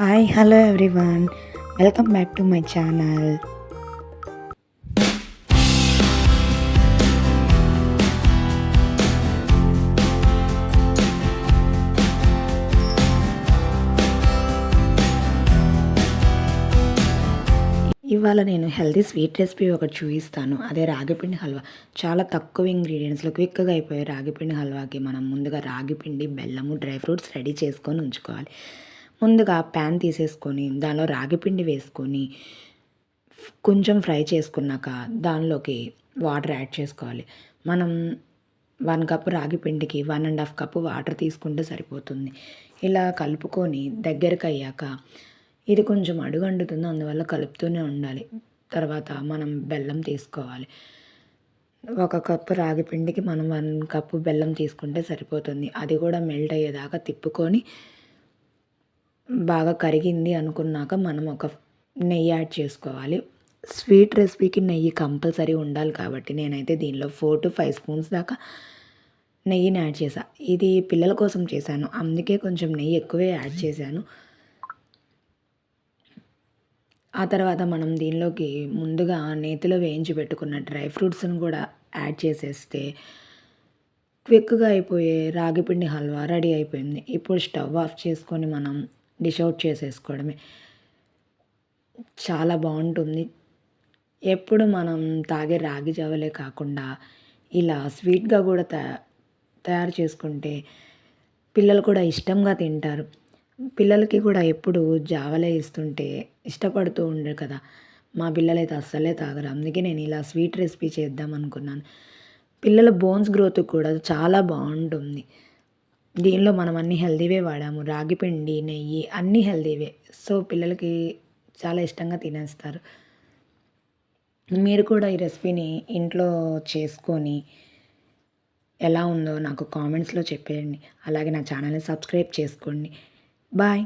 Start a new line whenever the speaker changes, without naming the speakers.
Hi hello everyone welcome back to my channel ఇవాళ నేను healthy sweet recipe ఒకటి చూపిస్తాను. అదే రాగిపిండి హల్వా. చాలా తక్కువ ఇంగ్రీడియంట్స్లో క్విక్గా అయిపోయే రాగిపిండి హల్వాకి మనం ముందుగా రాగిపిండి బెల్లము డ్రై ఫ్రూట్స్ రెడీ చేసుకొని ఉంచుకోవాలి. ముందుగా ప్యాన్ తీసేసుకొని దానిలో రాగిపిండి వేసుకొని కొంచెం ఫ్రై చేసుకున్నాక దానిలోకి వాటర్ యాడ్ చేసుకోవాలి. మనం one cup రాగిపిండికి one and half cup water తీసుకుంటే సరిపోతుంది. ఇలా కలుపుకొని దగ్గరకు అయ్యాక ఇది కొంచెం అడుగండుతుంది అందువల్ల కలుపుతూనే ఉండాలి. తర్వాత మనం బెల్లం తీసుకోవాలి. ఒక కప్పు రాగి పిండికి మనం వన్ కప్పు బెల్లం తీసుకుంటే సరిపోతుంది. అది కూడా మెల్ట్ అయ్యేదాకా తిప్పుకొని బాగా కరిగింది అనుకున్నాక మనం ఒక నెయ్యి యాడ్ చేసుకోవాలి. స్వీట్ రెసిపీకి నెయ్యి కంపల్సరీ ఉండాలి కాబట్టి నేనైతే దీనిలో ఫోర్ టు ఫైవ్ స్పూన్స్ దాకా నెయ్యిని యాడ్ చేశాను ఇది పిల్లల కోసం చేశాను. అందుకే కొంచెం నెయ్యి ఎక్కువే యాడ్ చేశాను. ఆ తర్వాత మనం దీనిలోకి ముందుగా నేతిలో వేయించి పెట్టుకున్న డ్రై ఫ్రూట్స్ని కూడా యాడ్ చేసేస్తే క్విక్గా అయిపోయే రాగిపిండి హల్వా రెడీ అయిపోయింది. ఇప్పుడు స్టవ్ ఆఫ్ చేసుకొని మనం డిష్ అవుట్ చేసేసుకోవడమే. చాలా బాగుంటుంది. ఎప్పుడు మనం తాగే రాగి జావలే కాకుండా ఇలా స్వీట్గా కూడా తయారు చేసుకుంటే పిల్లలు కూడా ఇష్టంగా తింటారు. పిల్లలకి కూడా ఎప్పుడు జావలే ఇస్తుంటే ఇష్టపడుతూ ఉండరు కదా. మా పిల్లలైతే అస్సలే తాగరు. అందుకే నేను ఇలా స్వీట్ రెసిపీ చేద్దాం అనుకున్నాను. పిల్లల బోన్స్ గ్రోత్ కూడా చాలా బాగుంటుంది. దీనిలో మనం అన్ని హెల్దీవే వాడాము. రాగి పిండి నెయ్యి అన్నీ హెల్దీవే. సో పిల్లలకి చాలా ఇష్టంగా తినేస్తారు. మీరు కూడా ఈ రెసిపీని ఇంట్లో చేసుకొని ఎలా ఉందో నాకు కామెంట్స్లో చెప్పేయండి. అలాగే నా ఛానల్ని సబ్స్క్రైబ్ చేసుకోండి. బాయ్.